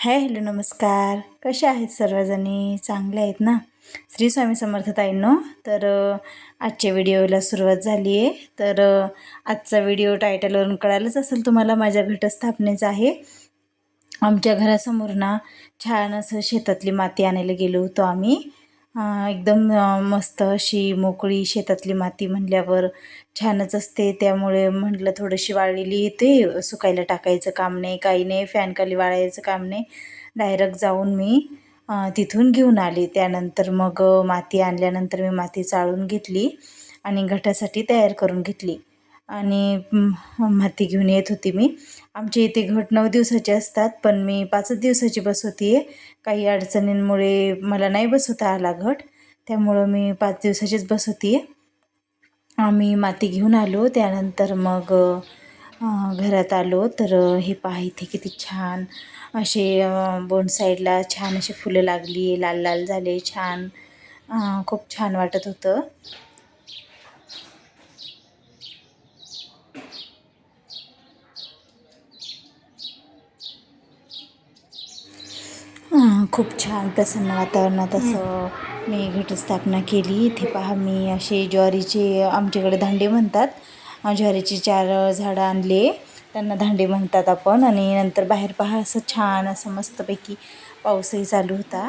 Hi hello नमस्कार. कसे आहेत सर्वजणी? चांगले आहेत ना? श्री स्वामी समर्थताईंनो तर आजच्या व्हिडिओला सुरुवात झाली आहे. तर आजचा व्हिडिओ टायटलवरून कळालंच असेल तुम्हाला माझ्या घटस्थापनेचा आहे. आमच्या घरासमोर ना छान असं शेतातली माती आणायला गेलो होतो आम्ही. एकदम मस्त अशी मोकळी शेतातली माती म्हणल्यावर छानच असते. त्यामुळे म्हटलं थोडीशी वाळलेली येते. सुकायला टाकायचं काम नाही काही नाही. फॅनखाली वाळायचं काम नाही. डायरेक्ट जाऊन मी तिथून घेऊन आले. त्यानंतर मग माती आणल्यानंतर मी माती चाळून घेतली आणि घटासाठी तयार करून घेतली. आणि माती घेऊन येत होती मी. आमच्या इथे घट नऊ दिवसाचे असतात पण मी पाचच दिवसाची बसवते आहे काही अडचणींमुळे मला नाही बसवता आला घट त्यामुळं मी पाच दिवसाचीच बसवते आहे आम्ही माती घेऊन आलो त्यानंतर मग घरात आलो. तर हे पहा इथे किती छान असे बोन साईडला छान अशी फुलं लागली लाल लाल झाले छान खूप छान वाटत होतं. खूप छान प्रसन्न वातावरणात असं मी घटस्थापना केली. इथे पहा मी असे ज्वारीचे आमच्याकडे धांडे म्हणतात. ज्वारीचे चार झाडं आणले. त्यांना धांडे म्हणतात आपण. आणि नंतर बाहेर पहा असं छान असं मस्तपैकी पाऊसही चालू होता.